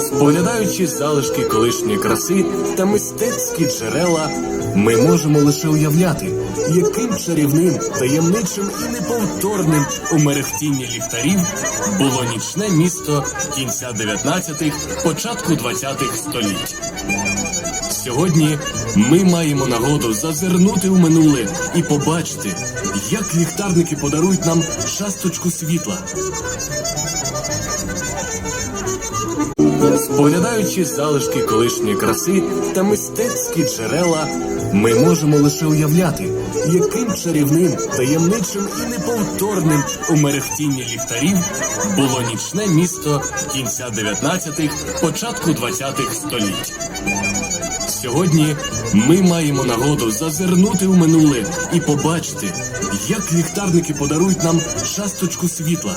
Споглядаючи залишки колишньої краси та мистецькі джерела, ми можемо лише уявляти, яким чарівним, таємничим і неповторним у мерехтінні ліхтарів було нічне місто кінця 19-х, початку 20-х століть. Сьогодні ми маємо нагоду зазирнути у минуле і побачити, як ліхтарники подарують нам часточку світла. Споглядаючи залишки колишньої краси та мистецькі джерела, ми можемо лише уявляти, яким чарівним, таємничим і неповторним у мерехтінні ліхтарів було нічне місто кінця 19-х, початку 20-х століть. Сьогодні ми маємо нагоду зазирнути у минуле і побачити, як ліхтарники подарують нам часточку світла.